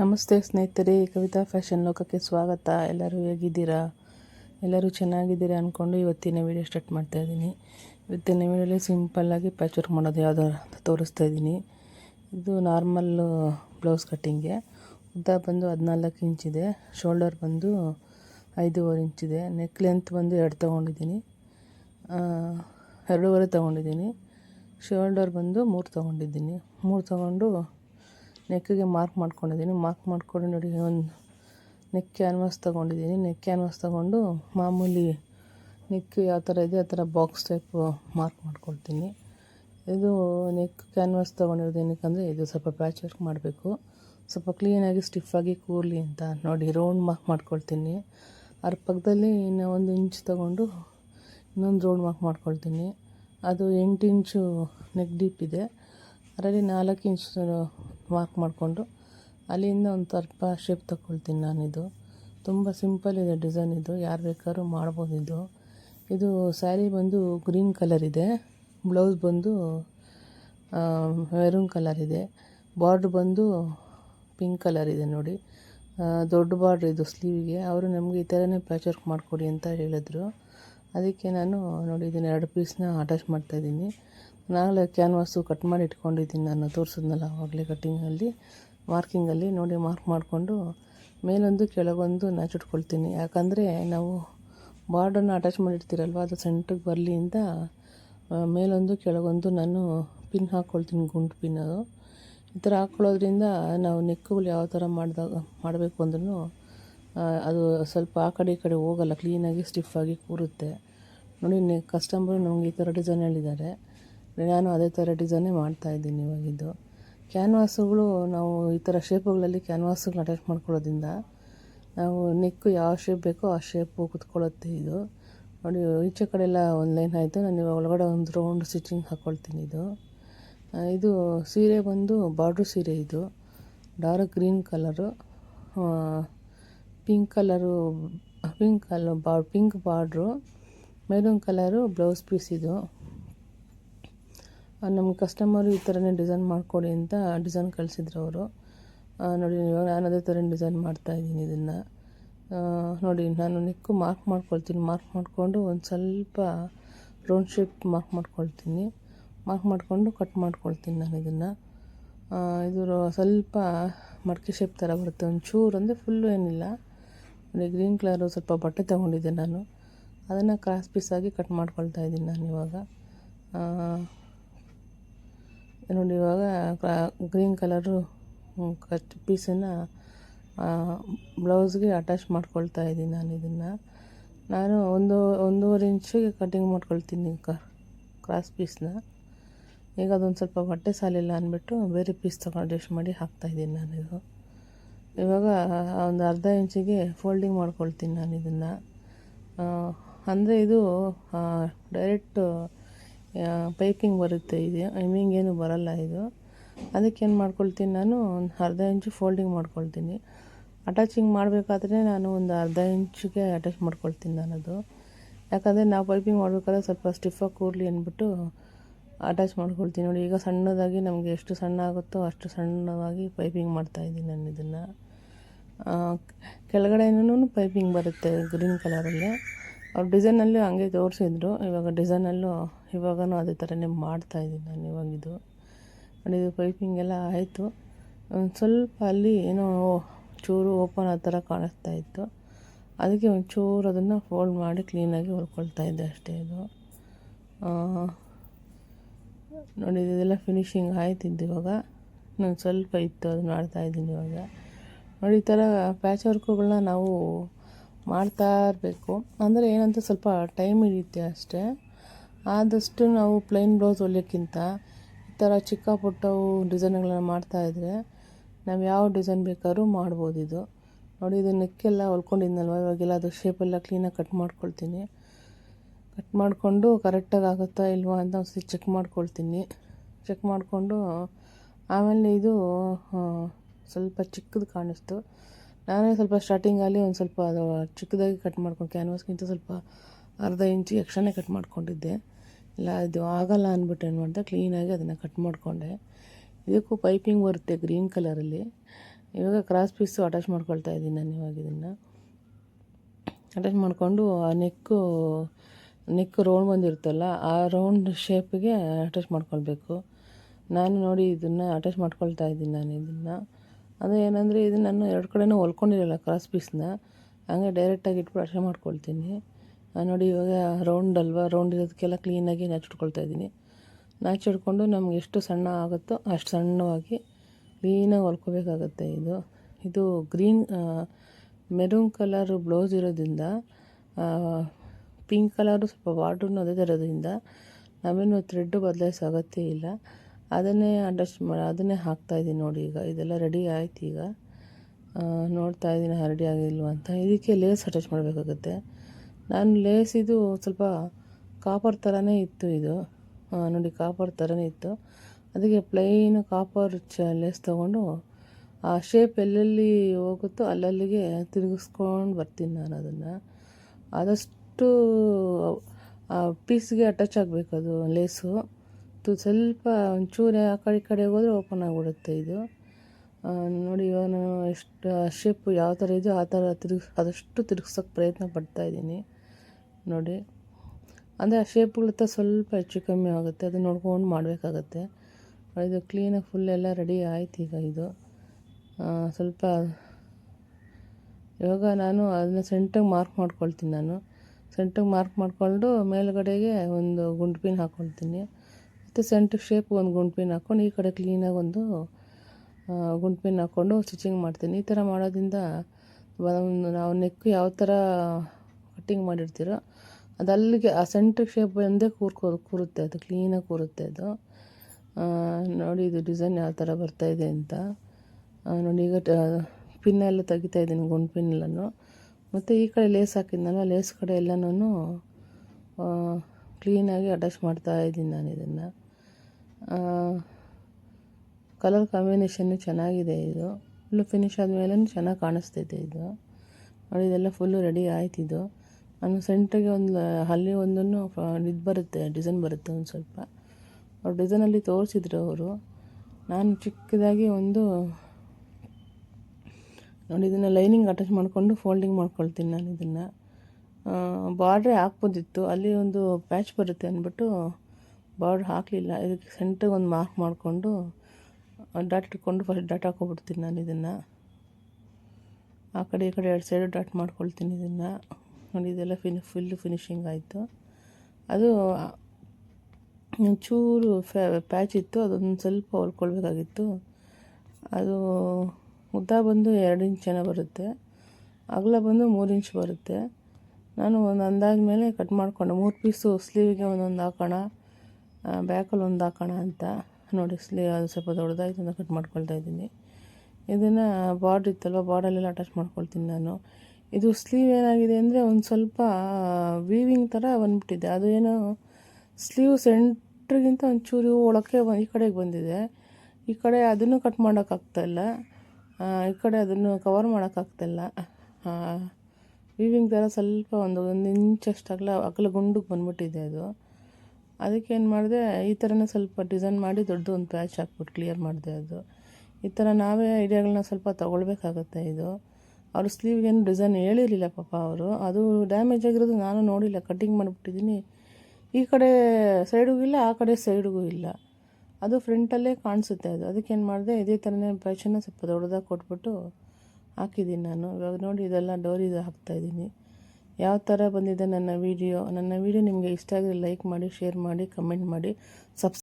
ನಮಸ್ತೆ ಸ್ನೇಹಿತರೆ ಕವಿತಾ ಫ್ಯಾಷನ್ ಲೋಕಕ್ಕೆ ಸ್ವಾಗತ. ಎಲ್ಲರೂ ಹೇಗಿದ್ದೀರಾ? ಎಲ್ಲರೂ ಚೆನ್ನಾಗಿದ್ದೀರಾ ಅಂದ್ಕೊಂಡು ಇವತ್ತಿನ ವೀಡಿಯೋ ಸ್ಟಾರ್ಟ್ ಮಾಡ್ತಾ ಇದ್ದೀನಿ. ಇವತ್ತಿನ ವೀಡಿಯೋಲಿ ಸಿಂಪಲ್ಲಾಗಿ ಪ್ಯಾಚ್ ವರ್ಕ್ ಮಾಡೋದು ಯಾವುದೋ ತೋರಿಸ್ತಾ ಇದ್ದೀನಿ. ಇದು ನಾರ್ಮಲ್ ಬ್ಲೌಸ್ ಕಟ್ಟಿಂಗೆ ಉದ್ದ ಬಂದು ಹದಿನಾಲ್ಕು ಇಂಚಿದೆ ಶೋಲ್ಡರ್ ಬಂದು ಐದೂವರೆ ಇಂಚಿದೆ ನೆಕ್ ಲೆಂತ್ ಬಂದು ಎರಡು ತೊಗೊಂಡಿದ್ದೀನಿ. ಎರಡೂವರೆ ತೊಗೊಂಡಿದ್ದೀನಿ. ಶೋಲ್ಡರ್ ಬಂದು ಮೂರು ತೊಗೊಂಡಿದ್ದೀನಿ. ಮೂರು ತೊಗೊಂಡು ನೆಕ್ಕಿಗೆ ಮಾರ್ಕ್ ಮಾಡ್ಕೊಂಡಿದ್ದೀನಿ. ಮಾರ್ಕ್ ಮಾಡಿಕೊಂಡು ನೋಡಿ, ಒಂದು ನೆಕ್ ಕ್ಯಾನ್ವಾಸ್ ತೊಗೊಂಡಿದ್ದೀನಿ. ನೆಕ್ ಕ್ಯಾನ್ವಾಸ್ ತೊಗೊಂಡು ಮಾಮೂಲಿ ನೆಕ್ ಯಾವ ಥರ ಇದೆ, ಆ ಥರ ಬಾಕ್ಸ್ ಟೈಪ್ ಮಾರ್ಕ್ ಮಾಡ್ಕೊಳ್ತೀನಿ. ಇದು ನೆಕ್ ಕ್ಯಾನ್ವಾಸ್ ತೊಗೊಂಡಿರೋದು ಏನಕ್ಕೆ ಇದು ಸ್ವಲ್ಪ ಪ್ಯಾಚ್ ವರ್ಕ್ ಮಾಡಬೇಕು. ಸ್ವಲ್ಪ ಕ್ಲೀನಾಗಿ ಸ್ಟಿಫಾಗಿ ಕೂರಲಿ ಅಂತ ನೋಡಿ ರೌಂಡ್ ಮಾರ್ಕ್ ಮಾಡ್ಕೊಳ್ತೀನಿ. ಅದ್ರ ಪಕ್ಕದಲ್ಲಿ ಇನ್ನು ಒಂದು ಇಂಚ್ ತೊಗೊಂಡು ಇನ್ನೊಂದು ರೌಂಡ್ ಮಾರ್ಕ್ ಮಾಡ್ಕೊಳ್ತೀನಿ. ಅದು ಎಂಟು ಇಂಚು ನೆಕ್ ಡೀಪ್ ಇದೆ. ಅದರಲ್ಲಿ ನಾಲ್ಕು ಇಂಚ್ ಮಾರ್ಕ್ ಮಾಡಿಕೊಂಡು ಅಲ್ಲಿಂದ ಒಂದು ಸ್ವಲ್ಪ ಶೇಪ್ ತಗೊಳ್ತೀನಿ ನಾನಿದು. ತುಂಬ ಸಿಂಪಲ್ ಇದೆ ಡಿಸೈನ್ ಇದು. ಯಾರು ಬೇಕಾದ್ರೂ ಮಾಡ್ಬೋದು ಇದು. ಇದು ಸ್ಯಾರಿ ಬಂದು ಗ್ರೀನ್ ಕಲರ್ ಇದೆ. ಬ್ಲೌಸ್ ಬಂದು ಮೆರೂನ್ ಕಲರ್ ಇದೆ. ಬಾರ್ಡ್ರ್ ಬಂದು ಪಿಂಕ್ ಕಲರ್ ಇದೆ ನೋಡಿ. ದೊಡ್ಡ ಬಾರ್ಡ್ರ್ ಇದು ಸ್ಲೀವಿಗೆ ಅವರು ನಮಗೆ ಈ ಥರನೇ ಪ್ಯಾಚ್ ವರ್ಕ್ ಮಾಡಿಕೊಡಿ ಅಂತ ಹೇಳಿದ್ರು. ಅದಕ್ಕೆ ನಾನು ನೋಡಿ ಇದನ್ನು ಎರಡು ಪೀಸ್ನ ಅಟ್ಯಾಚ್ ಮಾಡ್ತಾಯಿದ್ದೀನಿ ನಾಳೆ ಕ್ಯಾನ್ವಾಸು ಕಟ್ ಮಾಡಿ ಇಟ್ಕೊಂಡಿದ್ದೀನಿ ನಾನು, ತೋರಿಸಿದ್ನಲ್ಲ ಆವಾಗಲೇ ಕಟ್ಟಿಂಗಲ್ಲಿ ಮಾರ್ಕಿಂಗಲ್ಲಿ ನೋಡಿ ಮಾರ್ಕ್ ಮಾಡಿಕೊಂಡು ಮೇಲೊಂದು ಕೆಳಗೊಂದು ನಾಚಿಟ್ಕೊಳ್ತೀನಿ ಯಾಕಂದರೆ ನಾವು ಬಾರ್ಡರ್ನ ಅಟ್ಯಾಚ್ ಮಾಡಿರ್ತೀರಲ್ವ ಅದು ಸೆಂಟ್ರಿಗೆ ಬರಲಿ ಅಂತ ಮೇಲೊಂದು ಕೆಳಗೊಂದು ನಾನು ಪಿನ್ ಹಾಕ್ಕೊಳ್ತೀನಿ ಗುಂಡು ಪಿನ್ ಅದು. ಈ ಥರ ಹಾಕ್ಕೊಳ್ಳೋದ್ರಿಂದ ನಾವು ನೆಕ್ಕುಗಳು ಯಾವ ಥರ ಮಾಡಿದಾಗ, ಮಾಡಬೇಕು ಅಂದ್ರೂ ಅದು ಸ್ವಲ್ಪ ಆ ಕಡೆ ಈ ಕಡೆ ಹೋಗಲ್ಲ ಕ್ಲೀನಾಗಿ ಸ್ಟಿಫಾಗಿ ಕೂರುತ್ತೆ. ನೋಡಿ ಕಸ್ಟಮರು ನಮಗೆ ಈ ಥರ ಡಿಸೈನ್ ಹೇಳಿದ್ದಾರೆ. ನಾನು ಅದೇ ಥರ ಡಿಸೈನೇ ಮಾಡ್ತಾಯಿದ್ದೀನಿ ಇವಾಗಿದ್ದು. ಕ್ಯಾನ್ವಾಸುಗಳು ನಾವು ಈ ಥರ ಶೇಪುಗಳಲ್ಲಿ ಕ್ಯಾನ್ವಾಸುಗಳು ಅಟ್ಯಾಚ್ ಮಾಡ್ಕೊಳ್ಳೋದ್ರಿಂದ ನಾವು ನೆಕ್ಕು ಯಾವ ಶೇಪ್ ಬೇಕೋ ಆ ಶೇಪು ಕುತ್ಕೊಳ್ಳುತ್ತೆ ಇದು. ನೋಡಿ, ಈಚೆ ಕಡೆ ಎಲ್ಲ ಒಂದು ಲೈನ್ ಆಯಿತು. ನಾನು ಇವಾಗ ಒಳಗಡೆ ಒಂದು ರೌಂಡ್ ಸ್ಟಿಚಿಂಗ್ ಹಾಕ್ಕೊಳ್ತೀನಿ ಇದು. ಇದು ಸೀರೆ ಬಂದು ಬಾರ್ಡ್ರ್ ಸೀರೆ ಇದು. Dark green colour pink colour pink colour ಬಾ pink border maroon colour blouse piece ಇದು. ನಮ್ಮ ಕಸ್ಟಮರು ಈ ಥರನೇ ಡಿಸೈನ್ ಮಾಡಿಕೊಡಿ ಅಂತ ಡಿಸೈನ್ ಕಳಿಸಿದ್ರು ಅವರು. ನೋಡಿ, ಇವಾಗ ನಾನು ಅದೇ ಥರ ಡಿಸೈನ್ ಮಾಡ್ತಾಯಿದ್ದೀನಿ ಇದನ್ನು. ನೋಡಿ, ನಾನು ನೆಕ್ಕು ಮಾರ್ಕ್ ಮಾಡ್ಕೊಳ್ತೀನಿ. ಮಾರ್ಕ್ ಮಾಡಿಕೊಂಡು ಒಂದು ಸ್ವಲ್ಪ ರೌಂಡ್ ಶೇಪ್ ಮಾರ್ಕ್ ಮಾಡ್ಕೊಳ್ತೀನಿ. ಮಾರ್ಕ್ ಮಾಡಿಕೊಂಡು ಕಟ್ ಮಾಡ್ಕೊಳ್ತೀನಿ ನಾನು ಇದನ್ನು. ಇದು ಸ್ವಲ್ಪ ಮಡಕೆ ಶೇಪ್ ಥರ ಬರುತ್ತೆ. ಒಂಚೂರು ಅಂದರೆ ಫುಲ್ಲು ಏನಿಲ್ಲ. ನೋಡಿ ಗ್ರೀನ್ ಕಲರು ಸ್ವಲ್ಪ ಬಟ್ಟೆ ತೊಗೊಂಡಿದ್ದೆ ನಾನು. ಅದನ್ನು ಕ್ರಾಸ್ ಪೀಸಾಗಿ ಕಟ್ ಮಾಡ್ಕೊಳ್ತಾ ಇದ್ದೀನಿ ನಾನು ಇವಾಗ. ನೋಡಿ ಇವಾಗ ಗ್ರೀನ್ ಕಲರು ಕಟ್ ಪೀಸನ್ನು ಬ್ಲೌಸ್ಗೆ ಅಟ್ಯಾಚ್ ಮಾಡ್ಕೊಳ್ತಾ ಇದ್ದೀನಿ ನಾನು ಇದನ್ನು. ನಾನು ಒಂದು, ಒಂದೂವರೆ ಇಂಚಿಗೆ ಕಟಿಂಗ್ ಮಾಡ್ಕೊಳ್ತೀನಿ ಕ್ರಾಸ್ ಪೀಸ್ನ. ಈಗ ಅದೊಂದು ಸ್ವಲ್ಪ ಬಟ್ಟೆ ಸಾಲಿಲ್ಲ ಅಂದ್ಬಿಟ್ಟು ಬೇರೆ ಪೀಸ್ ತೊಗೊಂಡು ಅಡ್ಜಸ್ಟ್ ಮಾಡಿ ಹಾಕ್ತಾಯಿದ್ದೀನಿ ನಾನು ಇದು. ಇವಾಗ ಒಂದು ಅರ್ಧ ಇಂಚಿಗೆ ಫೋಲ್ಡಿಂಗ್ ಮಾಡ್ಕೊಳ್ತೀನಿ ನಾನು ಇದನ್ನು. ಅಂದರೆ ಇದು ಡೈರೆಕ್ಟು ಪೈಪಿಂಗ್ ಬರುತ್ತೆ ಇದು. ಐಮಿಂಗ್ ಏನು ಬರಲ್ಲ ಇದು. ಅದಕ್ಕೆ ಏನು ಮಾಡ್ಕೊಳ್ತೀನಿ ನಾನು, ಒಂದು ಅರ್ಧ ಇಂಚು ಫೋಲ್ಡಿಂಗ್ ಮಾಡ್ಕೊಳ್ತೀನಿ. ಅಟ್ಯಾಚಿಂಗ್ ಮಾಡಬೇಕಾದ್ರೆ ನಾನು ಒಂದು ಅರ್ಧ ಇಂಚಿಗೆ ಅಟ್ಯಾಚ್ ಮಾಡ್ಕೊಳ್ತೀನಿ ನಾನು ಅದು ಯಾಕಂದರೆ ನಾವು ಪೈಪಿಂಗ್ ಮಾಡಬೇಕಾದ್ರೆ ಸ್ವಲ್ಪ ಸ್ಟಿಫಾಗಿ ಕೂರಲಿ ಅಂದ್ಬಿಟ್ಟು ಅಟ್ಯಾಚ್ ಮಾಡ್ಕೊಳ್ತೀನಿ. ನೋಡಿ, ಈಗ ಸಣ್ಣದಾಗಿ ನಮಗೆ ಎಷ್ಟು ಸಣ್ಣ ಆಗುತ್ತೋ ಅಷ್ಟು ಸಣ್ಣವಾಗಿ ಪೈಪಿಂಗ್ ಮಾಡ್ತಾಯಿದ್ದೀನಿ ನಾನು ಇದನ್ನು. ಕೆಳಗಡೆನೂ ಪೈಪಿಂಗ್ ಬರುತ್ತೆ ಗ್ರೀನ್ ಕಲರಲ್ಲಿ. ಅವ್ರು ಡಿಸೈನಲ್ಲೂ ಹಂಗೆ ತೋರಿಸಿದ್ರು. ಇವಾಗ ಡಿಸೈನಲ್ಲೂ ಇವಾಗನೂ ಅದೇ ಥರನೇ ಮಾಡ್ತಾಯಿದ್ದೀನಿ ನಾನು ಇವಾಗಿದು. ಇದು ಪೈಪಿಂಗ್ ಎಲ್ಲ ಆಯಿತು. ಒಂದು ಸ್ವಲ್ಪ ಅಲ್ಲಿ ಏನೋ ಚೂರು ಓಪನ್ ಆ ಥರ ಕಾಣಿಸ್ತಾ ಇತ್ತು. ಅದಕ್ಕೆ ಒಂಚೂರು ಅದನ್ನು ಫೋಲ್ಡ್ ಮಾಡಿ ಕ್ಲೀನಾಗಿ ಹೊಲ್ಕೊಳ್ತಾ ಇದ್ದೆ ಅಷ್ಟೇ ಇದು. ನೋಡಿ, ಇದೆಲ್ಲ ಫಿನಿಶಿಂಗ್ ಆಯ್ತಿದ್ದು ಇವಾಗ. ನಾನು ಸ್ವಲ್ಪ ಇತ್ತು ಅದು ಮಾಡ್ತಾಯಿದ್ದೀನಿ ಇವಾಗ. ನೋಡಿ, ಈ ಥರ ಪ್ಯಾಚ್ ವರ್ಕುಗಳನ್ನ ನಾವು ಮಾಡ್ತಾ ಇರಬೇಕು. ಅಂದರೆ ಏನಂತ ಸ್ವಲ್ಪ ಟೈಮ್ ಹಿಡಿಯುತ್ತೆ ಅಷ್ಟೇ. ಆದಷ್ಟು ನಾವು ಪ್ಲೈನ್ ಬ್ಲೌಸ್ ಹೊಲಿಯೋಕ್ಕಿಂತ ಈ ಥರ ಚಿಕ್ಕ ಪುಟ್ಟವು ಡಿಸೈನ್ಗಳನ್ನ ಮಾಡ್ತಾಯಿದ್ರೆ ನಾವು ಯಾವ ಡಿಸೈನ್ ಬೇಕಾದ್ರೂ ಮಾಡ್ಬೋದು ಇದು. ನೋಡಿ, ಇದು ನೆಕ್ಕೆಲ್ಲ ಹೊಲ್ಕೊಂಡಿದ್ನಲ್ವ? ಇವಾಗೆಲ್ಲ ಅದು ಶೇಪೆಲ್ಲ ಕ್ಲೀನಾಗಿ ಕಟ್ ಮಾಡ್ಕೊಳ್ತೀನಿ. ಕಟ್ ಮಾಡಿಕೊಂಡು ಕರೆಕ್ಟಾಗಿ ಆಗುತ್ತಾ ಇಲ್ವಾ ಅಂತ ಒಂದು ಚೆಕ್ ಮಾಡ್ಕೊಳ್ತೀನಿ. ಚೆಕ್ ಮಾಡಿಕೊಂಡು ಆಮೇಲೆ ಇದು ಸ್ವಲ್ಪ ಚಿಕ್ಕದು ಕಾಣಿಸ್ತು. ನಾನೇ ಸ್ವಲ್ಪ ಸ್ಟಾರ್ಟಿಂಗಲ್ಲಿ ಒಂದು ಸ್ವಲ್ಪ ಅದು ಚಿಕ್ಕದಾಗಿ ಕಟ್ ಮಾಡ್ಕೊಂಡು ಕ್ಯಾನ್ವಾಸ್ಗಿಂತ ಸ್ವಲ್ಪ ಅರ್ಧ ಇಂಚು ಎಕ್ಸ್ಟ್ರಾನೇ ಕಟ್ ಮಾಡ್ಕೊಂಡಿದ್ದೆ. ಇಲ್ಲ ಅದು ಆಗಲ್ಲ ಅಂದ್ಬಿಟ್ಟು ಏನು ಮಾಡಿದೆ ಕ್ಲೀನಾಗಿ ಅದನ್ನು ಕಟ್ ಮಾಡಿಕೊಂಡೆ. ಇದಕ್ಕೂ ಪೈಪಿಂಗ್ ಬರುತ್ತೆ ಗ್ರೀನ್ ಕಲರಲ್ಲಿ ಇವಾಗ ಕ್ರಾಸ್ ಪೀಸು ಅಟ್ಯಾಚ್ ಮಾಡ್ಕೊಳ್ತಾ ಇದ್ದೀನಿ ನಾನು ಇವಾಗ ಇದನ್ನು. ಅಟ್ಯಾಚ್ ಮಾಡಿಕೊಂಡು ಆ ನೆಕ್ಕು ನೆಕ್ ರೌಂಡ್ ಬಂದಿರುತ್ತಲ್ಲ, ಆ ರೌಂಡ್ ಶೇಪ್ಗೆ ಅಟ್ಯಾಚ್ ಮಾಡ್ಕೊಳ್ಬೇಕು. ನಾನು ನೋಡಿ ಇದನ್ನು ಅಟ್ಯಾಚ್ ಮಾಡ್ಕೊಳ್ತಾ ಇದ್ದೀನಿ ನಾನು ಇದನ್ನು. ಅದು ಏನಂದರೆ ಇದು ನಾನು ಎರಡು ಕಡೆನೂ ಹೊಲ್ಕೊಂಡಿರಲ್ಲ ಕ್ರಾಸ್ ಪೀಸ್ನ ಹಂಗೆ ಡೈರೆಕ್ಟಾಗಿ ಇಟ್ಬಿಟ್ಟು ಅಟ್ಯಾಚ್ ಮಾಡ್ಕೊಳ್ತೀನಿ. ನೋಡಿ, ಇವಾಗ ರೌಂಡ್ ಅಲ್ವಾ? ರೌಂಡ್ ಇರೋದಕ್ಕೆಲ್ಲ ಕ್ಲೀನಾಗಿ ನಾಚಿಟ್ಕೊಳ್ತಾ ಇದ್ದೀನಿ. ನಾಚಿಡ್ಕೊಂಡು ನಮ್ಗೆ ಎಷ್ಟು ಸಣ್ಣ ಆಗುತ್ತೋ ಅಷ್ಟು ಸಣ್ಣವಾಗಿ ಕ್ಲೀನಾಗಿ ಹೊಲ್ಕೋಬೇಕಾಗತ್ತೆ ಇದು. ಇದು ಗ್ರೀನ್ ಮೆರೂನ್ ಕಲರ್ ಬ್ಲೌಸ್ ಇರೋದ್ರಿಂದ ಪಿಂಕ್ ಕಲರು ಸ್ವಲ್ಪ ಬಾರ್ಡ್ರನ್ನು ಅದೇ ಇರೋದ್ರಿಂದ ನಾವೇನು ಥ್ರೆಡ್ಡು ಬದಲಾಯಿಸೋ ಅಗತ್ಯ ಇಲ್ಲ. ಅದನ್ನೇ ಅಡ್ಜಸ್ಟ್ ಮಾಡಿ ಅದನ್ನೇ ಹಾಕ್ತಾಯಿದ್ದೀನಿ ನೋಡಿ ಈಗ. ಇದೆಲ್ಲ ರೆಡಿ ಆಯ್ತು ಈಗ. ನೋಡ್ತಾ ಇದ್ದೀನಿ ರೆಡಿ ಆಗಿಲ್ವ ಅಂತ. ಇದಕ್ಕೆ ಲೇಸ್ ಅಟ್ಯಾಚ್ ಮಾಡಬೇಕಾಗುತ್ತೆ. ನಾನು ಲೇಸ್ ಇದು ಸ್ವಲ್ಪ ಕಾಪರ್ ಥರನೇ ಇತ್ತು ಇದು. ನೋಡಿ ಕಾಪರ್ ಥರನೇ ಇತ್ತು. ಅದಕ್ಕೆ ಪ್ಲೈನ್ ಕಾಪರ್ ಚ ಲೇಸ್ ತೊಗೊಂಡು ಆ ಶೇಪ್ ಎಲ್ಲೆಲ್ಲಿ ಹೋಗುತ್ತೋ ಅಲ್ಲಲ್ಲಿಗೆ ತಿರುಗಿಸ್ಕೊಂಡು ಬರ್ತೀನಿ ನಾನು ಅದನ್ನು. ಆದಷ್ಟು ಆ ಪೀಸ್ಗೆ ಅಟ್ಯಾಚ್ ಆಗಬೇಕು ಅದು ಲೇಸು. ತು ಸ್ವಲ್ಪ ಒಂಚೂರು ಆ ಕಡೆ ಈ ಕಡೆ ಹೋದರೆ ಓಪನ್ ಆಗಿಬಿಡುತ್ತೆ ಇದು. ನೋಡಿ ಇವಾಗ ನಾನು ಎಷ್ಟು ಶೇಪ್ ಯಾವ ಥರ ಇದೆಯೋ ಆ ಥರ ತಿರುಗಿಸ್, ಆದಷ್ಟು ತಿರುಗ್ಸೋಕ್ಕೆ ಪ್ರಯತ್ನ ಪಡ್ತಾ ಇದ್ದೀನಿ. ನೋಡಿ. ಅಂದರೆ ಆ ಶೇಪ್ಗಳತ್ತ ಸ್ವಲ್ಪ ಹೆಚ್ಚು ಕಮ್ಮಿ ಆಗುತ್ತೆ. ಅದು ನೋಡ್ಕೊಂಡು ಮಾಡಬೇಕಾಗತ್ತೆ. ಇದು ಕ್ಲೀನಾಗಿ ಫುಲ್ ಎಲ್ಲ ರೆಡಿ ಆಯ್ತು ಈಗ ಇದು. ಸ್ವಲ್ಪ ಇವಾಗ ನಾನು ಅದನ್ನ ಸೆಂಟಾಗಿ ಮಾರ್ಕ್ ಮಾಡ್ಕೊಳ್ತೀನಿ ನಾನು. ಸೆಂಟಾಗಿ ಮಾರ್ಕ್ ಮಾಡಿಕೊಂಡು ಮೇಲುಗಡೆಗೆ ಒಂದು ಗುಂಡು ಪಿನ್ ಹಾಕ್ಕೊಳ್ತೀನಿ ಮತ್ತು ಸೆಂಟಿಗೆ ಶೇಪ್ ಒಂದು ಗುಂಡು ಪಿನ್ ಹಾಕ್ಕೊಂಡು ಈ ಕಡೆ ಕ್ಲೀನಾಗಿ ಒಂದು ಗುಂಡು ಪಿನ್ ಹಾಕ್ಕೊಂಡು ಸ್ಟಿಚಿಂಗ್ ಮಾಡ್ತೀನಿ. ಈ ಥರ ಮಾಡೋದ್ರಿಂದ ನಾವು ನೆಕ್ ಯಾವ ಥರ ಕಟ್ಟಿಂಗ್ ಮಾಡಿರ್ತೀರೋ ಅದು ಆ ಸೆಂಟ್ರಿಕ್ ಶೇಪ್ ಒಂದೇ ಕೂರ್ಕೋ, ಕೂರುತ್ತೆ ಅದು ಕ್ಲೀನಾಗಿ ಕೂರುತ್ತೆ ಅದು. ನೋಡಿ ಇದು ಡಿಸೈನ್ ಯಾವ ಥರ ಬರ್ತಾಯಿದೆ ಅಂತ. ನೋಡಿ ಈಗ ಪಿನ್ ಎಲ್ಲ ತೆಗಿತಾ ಇದ್ದೀನಿ, ಗುಂಡು ಪಿನ್ ಮತ್ತು ಈ ಕಡೆ ಲೇಸ್ ಹಾಕಿದ್ನಲ್ಲ ಲೇಸ್ ಕಡೆ ಎಲ್ಲನೂ ಕ್ಲೀನಾಗಿ ಅಟ್ಯಾಚ್ ಮಾಡ್ತಾ ಇದ್ದೀನಿ ನಾನು ಇದನ್ನು. ಕಲರ್ ಕಾಂಬಿನೇಷನ್ನು ಚೆನ್ನಾಗಿದೆ ಇದು. ಫುಲ್ಲು ಫಿನಿಶ್ ಆದಮೇಲೆ ಚೆನ್ನಾಗಿ ಕಾಣಿಸ್ತೈತೆ ಇದು. ನೋಡಿ ಇದೆಲ್ಲ ಫುಲ್ಲು ರೆಡಿ ಆಯ್ತು ಇದು ನಾನು ಸೆಂಟಿಗೆ ಒಂದು, ಅಲ್ಲಿ ಒಂದನ್ನು ಇದು ಬರುತ್ತೆ, ಡಿಸೈನ್ ಬರುತ್ತೆ ಒಂದು ಸ್ವಲ್ಪ. ಅವ್ರು ಡಿಸೈನಲ್ಲಿ ತೋರಿಸಿದ್ರು ಅವರು. ನಾನು ಚಿಕ್ಕದಾಗಿ ಒಂದು, ನೋಡಿ ಇದನ್ನು ಲೈನಿಂಗ್ ಅಟ್ಯಾಚ್ ಮಾಡಿಕೊಂಡು ಫೋಲ್ಡಿಂಗ್ ಮಾಡ್ಕೊಳ್ತೀನಿ ನಾನು ಇದನ್ನು. ಬಾರ್ಡ್ರೆ ಹಾಕ್ಬೋದಿತ್ತು. ಅಲ್ಲಿ ಒಂದು ಪ್ಯಾಚ್ ಬರುತ್ತೆ ಅಂದ್ಬಿಟ್ಟು ಬಾರ್ಡ್ರ್ ಹಾಕಲಿಲ್ಲ. ಇದಕ್ಕೆ ಸೆಂಟ್ರಿಗೆ ಒಂದು ಮಾರ್ಕ್ ಮಾಡಿಕೊಂಡು ಡಾಟ್ ಇಟ್ಕೊಂಡು ಫಸ್ಟ್ ಡಾಟ್ ಹಾಕ್ಕೊಬಿಡ್ತೀನಿ ನಾನು ಇದನ್ನು. ಆ ಕಡೆ ಈ ಕಡೆ ಎರಡು ಸೈಡು ಡಾಟ್ ಮಾಡ್ಕೊಳ್ತೀನಿ ಇದನ್ನು. ನೋಡಿ ಇದೆಲ್ಲ ಫಿನಿ ಫುಲ್ ಫಿನಿಶಿಂಗ್ ಆಯಿತು. ಅದು ಫ್ಯಾ ಪ್ಯಾಚ್ ಇತ್ತು, ಅದೊಂದು ಸ್ವಲ್ಪ ಹೊಲ್ಕೊಳ್ಬೇಕಾಗಿತ್ತು. ಅದು ಉದ್ದ ಬಂದು ಎರಡು ಜನ ಬರುತ್ತೆ. ಅಗಲ ಬಂದು ಮೂರು ಇಂಚ್ ಬರುತ್ತೆ. ನಾನು ಒಂದು ಅಂದಾಜ ಮೇಲೆ ಕಟ್ ಮಾಡಿಕೊಂಡು. ಮೂರು ಪೀಸು ಸ್ಲೀವಿಗೆ ಒಂದೊಂದು ಹಾಕೋಣ ಬ್ಯಾಕಲ್ಲಿ ಒಂದು ಹಾಕೋಣ ಅಂತ. ನೋಡಿ ಸ್ಲೀವ್ ಅದು ಸ್ವಲ್ಪ ದೊಡ್ಡದಾಯಿತು ಅಂತ ಕಟ್ ಮಾಡ್ಕೊಳ್ತಾ ಇದ್ದೀನಿ. ಇದನ್ನು ಬಾರ್ಡ್ ಇತ್ತಲ್ವ ಬಾರ್ಡಲ್ಲೆಲ್ಲ ಅಟ್ಯಾಚ್ ಮಾಡ್ಕೊಳ್ತೀನಿ ನಾನು. ಇದು ಸ್ಲೀವ್ ಏನಾಗಿದೆ ಅಂದರೆ ಒಂದು ಸ್ವಲ್ಪ ವೀವಿಂಗ್ ಥರ ಬಂದ್ಬಿಟ್ಟಿದೆ. ಅದು ಏನೋ ಸ್ಲೀವ್ ಸೆಂಟ್ರಿಗಿಂತ ಒಂಚೂರು ಒಳಕ್ಕೆ ಈ ಕಡೆಗೆ ಬಂದಿದೆ. ಈ ಕಡೆ ಅದನ್ನು ಕಟ್ ಮಾಡೋಕ್ಕಾಗ್ತಾಯಿಲ್ಲ ಈ ಕಡೆ ಅದನ್ನು ಕವರ್ ಮಾಡೋಕ್ಕಾಗ್ತಾಯಿಲ್ಲ ವೀವಿಂಗ್ ಥರ ಸ್ವಲ್ಪ ಒಂದು ಒಂದು ಇಂಚಷ್ಟು ಅಗಲ ಅಗಲ ಗುಂಡಿಗೆ ಬಂದ್ಬಿಟ್ಟಿದೆ ಅದು. ಅದಕ್ಕೆ ಏನು ಮಾಡಿದೆ, ಈ ಥರನೇ ಸ್ವಲ್ಪ ಡಿಸೈನ್ ಮಾಡಿ ದೊಡ್ಡ ಒಂದು ಪ್ಯಾಚ್ ಹಾಕ್ಬಿಟ್ಟು ಕ್ಲಿಯರ್ ಮಾಡಿದೆ ಅದು. ಈ ಥರ ನಾವೇ ಐಡಿಯಾಗಳನ್ನ ಸ್ವಲ್ಪ ತೊಗೊಳ್ಬೇಕಾಗತ್ತೆ ಇದು. ಅವರು ಸ್ಲೀವ್ಗೇನು ಡಿಸೈನ್ ಹೇಳಿರಲಿಲ್ಲ ಪಾಪ ಅವರು. ಅದು ಡ್ಯಾಮೇಜ್ ಆಗಿರೋದು ನಾನು ನೋಡಿಲ್ಲ ಕಟ್ಟಿಂಗ್ ಮಾಡಿಬಿಟ್ಟಿದ್ದೀನಿ. ಈ ಕಡೆ ಸೈಡಿಗೂ ಇಲ್ಲ, ಆ ಕಡೆ ಸೈಡಿಗೂ ಇಲ್ಲ. ಅದು ಫ್ರಂಟಲ್ಲೇ ಕಾಣಿಸುತ್ತೆ ಅದು. ಅದಕ್ಕೆ ಏನು ಮಾಡಿದೆ, ಇದೇ ಥರನೇ ಪ್ಯಾಚನ್ನು ಸ್ವಲ್ಪ ದೊಡ್ಡದಾಗಿ ಕೊಟ್ಬಿಟ್ಟು ಹಾಕಿದ್ದೀನಿ ನಾನು. ಇವಾಗ ನೋಡಿ, ಇದೆಲ್ಲ ಡೋರಿದು ಹಾಕ್ತಾಯಿದ್ದೀನಿ ಯಾವ ಥರ ಬಂದಿದೆ ನನ್ನ ವಿಡಿಯೋ ನನ್ನ ವಿಡಿಯೋ ನಿಮಗೆ ಇಷ್ಟ ಆಗಿದೆ ಲೈಕ್ ಮಾಡಿ ಶೇರ್ ಮಾಡಿ ಕಮೆಂಟ್ ಮಾಡಿ ಸಬ್ಸ್